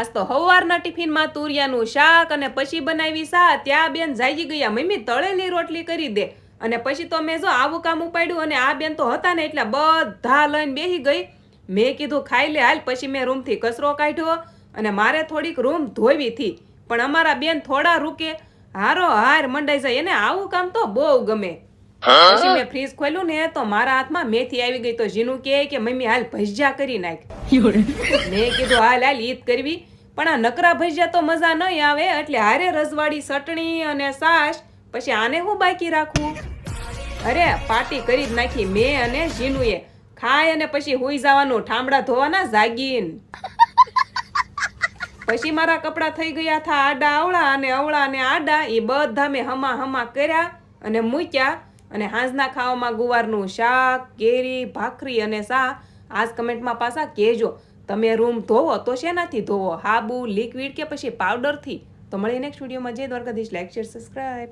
આજ તો હવારના ટિફિનમાં તુરિયાનું શાક અને પછી બનાવી સા ત્યાં બેન જાગી ગયા. મમ્મી, તળેલી રોટલી કરી દે. અને પછી તો મેં જો આવું કામ ઉપાડ્યું અને આ બેન તો હતા ને એટલે બધા લઈને બેસી ગઈ. મેં કીધું, ખાઈ લે, હાલ. પછી મેં રૂમથી કચરો કાઢ્યો અને મારે થોડીક રૂમ ધોવી હતી. પણ અમારા બેન થોડા રૂકે. હારો હાર મંડાઈ જાય. એને આવું કામ તો બહુ ગમે. પછી મેં ફ્રીજ ખોલ્યું ને તો મારા હાથમાં મેથી આવી ગઈ. તો જીનું કહે કે મમ્મી હાલ ભજીયા કરી નાખ. મેં કીધું હાલ હાલ ઈદ કરવી. પણ આ નકરા ભજીયા તો મજા નહીં આવે. એટલે હારે રસવાળી ચટણી અને સાસ પછી આને હું બાકી રાખવું અરે પાર્ટી કરી જ નાખી મેં અને જીનુએ. ખાય અને પછી હોઈ જવાનું ઠામડા ધોવાના જાગીન. પછી મારા કપડાં થઈ ગયા હતા આડા અવળા અને અવળા અને આડા. એ બધા મેં હમા હમા કર્યા અને મૂક્યા. અને હાંજના ખાવામાં ગુવારનું શાક, કેરી, ભાખરી અને સા આજ કમેન્ટમાં પાછા કહેજો. તમે રૂમ ધોવો તો શેનાથી ધોવો? હાબુ, લિક્વિડ કે પછી પાવડરથી? તો મળીએ નેક્સ્ટ વિડીયોમાં. જય દ્વારકાધીશ. Like share subscribe